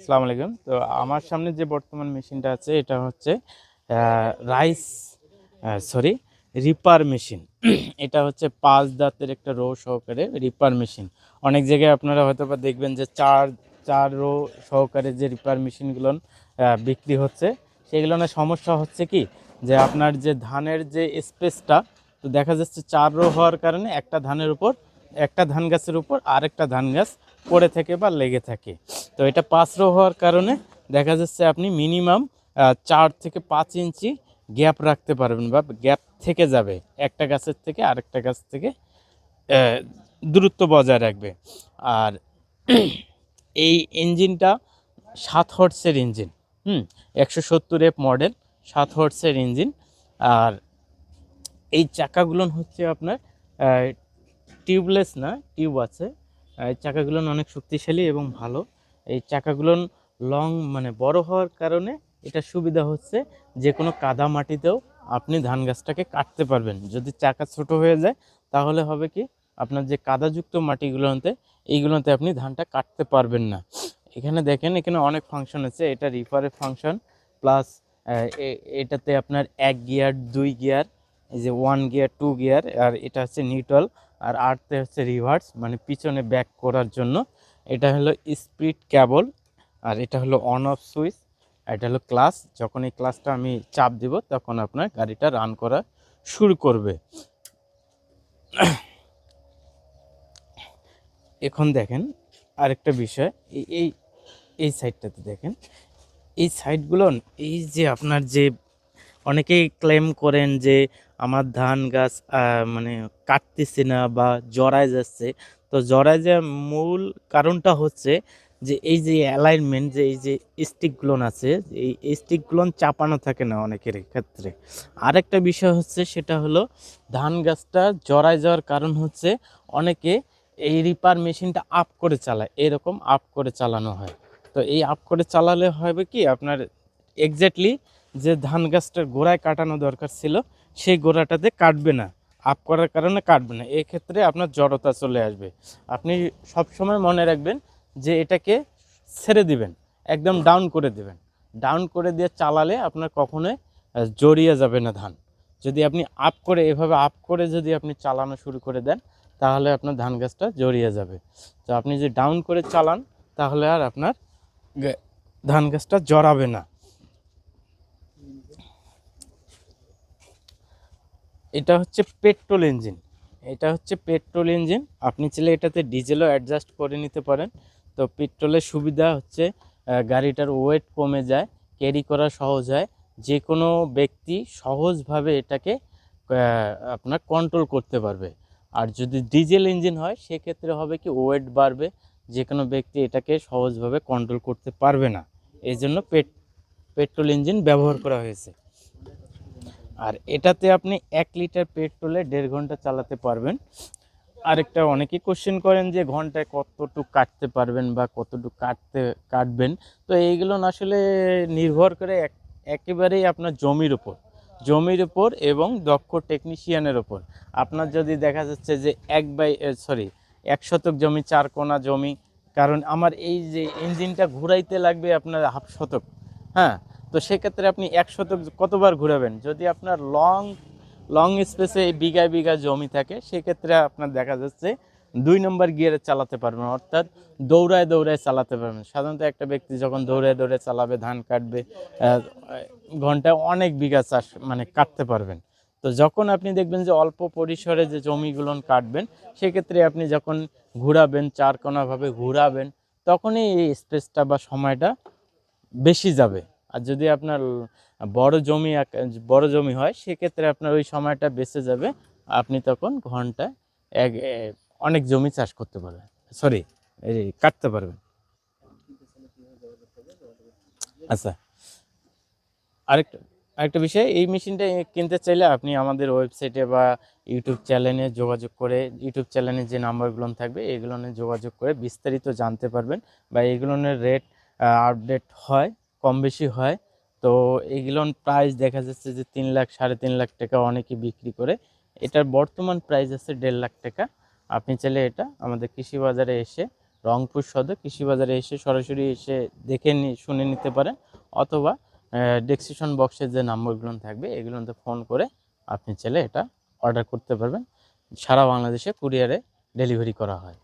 আসসালামু আলাইকুম। তো আমার সামনে যে বর্তমান মেশিনটা আছে, এটা হচ্ছে রাইস সরি, রিপার মেশিন। এটা হচ্ছে পাঁচ দাঁতের একটা রো সহকারে রিপার মেশিন। অনেক জায়গায় আপনারা হয়তো বা দেখবেন যে চার চার রো সহকারে যে রিপার মেশিনগুলো বিক্রি হচ্ছে, সেগুলো না সমস্যা হচ্ছে কি, যে আপনার যে ধানের যে স্পেসটা, তো দেখা যাচ্ছে চার রো হওয়ার কারণে একটা ধানের উপর, একটা ধান গাছের উপর আরেকটা ধান গাছ পড়ে থাকে বা লেগে থাকে। তো এটা পাঁচ রো হওয়ার কারণে দেখা যাচ্ছে আপনি মিনিমাম চার থেকে পাঁচ ইঞ্চি গ্যাপ রাখতে পারবেন বা গ্যাপ থেকে যাবে। একটা গাছের থেকে আরেকটা গাছ থেকে দূরত্ব বজায় রাখবে। আর এই ইঞ্জিনটা সাত হর্সের ইঞ্জিন, হুম, একশো সত্তর এফ মডেল সাত হর্সের ইঞ্জিন। আর এই চাকাগুলো হচ্ছে আপনার টিউবলেস না টিউব আছে। চাকাগুলো অনেক শক্তিশালী এবং ভালো। এই চাকাগুলো লং মানে বড় হওয়ার কারণে এটা সুবিধা হচ্ছে যে কোনো কাদা মাটিতেও আপনি ধান গাছটাকে কাটতে পারবেন। যদি চাকা ছোট হয়ে যায়, তাহলে হবে কি আপনার যে কাদাযুক্ত মাটিগুলোতে, এইগুলোতে আপনি ধানটা কাটতে পারবেন না। এখানে দেখেন, এখানে অনেক ফাংশন আছে। এটা রিফারের ফাংশন প্লাস এটাতে আপনার এক গিয়ার দুই গিয়ার এই যে ওয়ান গিয়ার টু গিয়ার আর এটা হচ্ছে নিউট্রাল আর আরতে হচ্ছে রিভার্স মানে পিছনে ব্যাক করার জন্য। এটা হলো স্পিড ক্যাবল আর এটা হলো অন অফ সুইচ এটা হলো ক্লাস যখন এই ক্লাসটা আমি চাপ দিব, তখন আপনার গাড়িটা রান করা শুরু করবে। এখন দেখেন আরেকটা বিষয়, এই এই সাইডটাতে দেখেন। এই সাইডগুলো এই যে আপনার যে অনেকেই ক্লেম করেন যে আমার ধান গাছ মানে কাটতেছে না বা জড়ায় যাচ্ছে। তো জড়ায় যাওয়ার মূল কারণটা হচ্ছে যে এই যে অ্যালাইনমেন্ট যে এই যে স্টিকগুলো আছে, এই স্টিকগুলো চাপানো থাকে না অনেকের ক্ষেত্রে। আরেকটা বিষয় হচ্ছে সেটা হলো ধান গাছটা জড়ায় যাওয়ার কারণ হচ্ছে অনেকে এই রিপার মেশিনটা আপ করে চালায়, এরকম আপ করে চালানো হয়। তো এই আপ করে চালালে হবে কি? আপনার এক্স্যাক্টলি যে ধান গাছটার গোড়ায় কাটানো দরকার ছিল সেই গোড়াটাতে কাটবে না। আপ করার কারণে কাটবে না। এক্ষেত্রে আপনার জড়তা চলে আসবে। আপনি সবসময় মনে রাখবেন যে এটাকে ছেড়ে দিবেন একদম ডাউন করে দিবেন। ডাউন করে দিয়ে চালালে আপনার কখনোই জড়িয়ে যাবে না ধান। যদি আপনি আপ করে এভাবে আপ করে যদি আপনি চালানো শুরু করে দেন তাহলে আপনার ধান গাছটা জড়িয়ে যাবে। তো আপনি যদি ডাউন করে চালান তাহলে আর আপনার ধান গাছটা জড়াবে না। এটা হচ্ছে পেট্রোল ইঞ্জিন। এটা হচ্ছে পেট্রোল ইঞ্জিন। আপনি চাইলে এটাতে ডিজেলও অ্যাডজাস্ট করে নিতে পারেন। তো পেট্রোলের সুবিধা হচ্ছে গাড়িটার ওয়েট কমে যায় ক্যারি করা সহজ হয়। যে কোনো ব্যক্তি সহজভাবে এটাকে আপনার কন্ট্রোল করতে পারবে। আর যদি ডিজেল ইঞ্জিন হয়, সেক্ষেত্রে হবে কি ওয়েট বাড়বে। যে কোনো ব্যক্তি এটাকে সহজভাবে কন্ট্রোল করতে পারবে না। এই জন্য পেট, পেট্রোল ইঞ্জিন ব্যবহার করা হয়েছে। আর এটাতে আপনি এক লিটার পেট্রোলে দেড় ঘণ্টা চালাতে পারবেন। আরেকটা অনেকে কোশ্চেন করেন যে ঘন্টায় কতটুকু কাটতে পারবেন বা কতটুকু কাটতে, কাটবেন? তো এইগুলো আসলে নির্ভর করে এক, একেবারেই আপনার জমির উপর। জমির উপর এবং দক্ষ টেকনিশিয়ানের ওপর আপনার যদি দেখা যাচ্ছে যে এক বাই সরি এক শতক জমি, চার কোনা জমি, কারণ আমার এই যে ইঞ্জিনটা ঘুরাইতে লাগবে আপনার হাফ শতক হ্যাঁ? তো সেক্ষেত্রে আপনি এক শতক কতবার ঘুরাবেন? যদি আপনার লং লং স্পেসে বিঘায় বিঘা জমি থাকে, সেক্ষেত্রে আপনার দেখা যাচ্ছে দুই নম্বর গিয়ারে চালাতে পারবেন, অর্থাৎ দৌড়ায় দৌড়ায় চালাতে পারবেন। সাধারণত একটা ব্যক্তি যখন দৌড়ায় দৌড়ায় চালাবে, ধান কাটবে ঘন্টায় অনেক বিঘা চাষ মানে কাটতে পারবেন। তো যখন আপনি দেখবেন যে অল্প পরিসরে যে জমিগুলো কাটবেন, সেক্ষেত্রে আপনি যখন ঘুরাবেন চারকোনাভাবে ঘুরাবেন, তখনই এই স্পেসটা বা সময়টা বেশি যাবে। আর যদি আপনার বড় জমি বড় জমি হয়, সেক্ষেত্রে আপনার ওই সময়টা বেঁচে যাবে। আপনি তখন ঘন্টায় এক অনেক জমি চাষ করতে পারবেন। সরি কাটতে পারবেন। আচ্ছা আরেকটা আরেকটা বিষয়, এই মেশিনটা কিনতে চাইলে আপনি আমাদের ওয়েবসাইটে বা ইউটিউব চ্যানেলে যোগাযোগ করে, ইউটিউব চ্যানেলে যে নাম্বারগুলো থাকবে, এগুলো যোগাযোগ করে বিস্তারিত জানতে পারবেন বা এগুলোর রেট আপডেট হয়। কম বেশি হয়। তো এগুলোর প্রাইস দেখা যাচ্ছে যে তিন লাখ, সাড়ে তিন লাখ টাকা অনেকে বিক্রি করে। এটার বর্তমান প্রাইস আছে দেড় লাখ টাকা। আপনি চাইলে এটা আমাদের কৃষি বাজারে এসে, রংপুর সদর কৃষি বাজারে এসে সরাসরি এসে দেখে নি, শুনে নিতে পারেন। অথবা ডেসক্রিপশন বক্সের যে নাম্বারগুলো থাকবে, এগুলোতে ফোন করে আপনি চাইলে এটা অর্ডার করতে পারবেন। সারা বাংলাদেশে কুরিয়ারে ডেলিভারি করা হয়।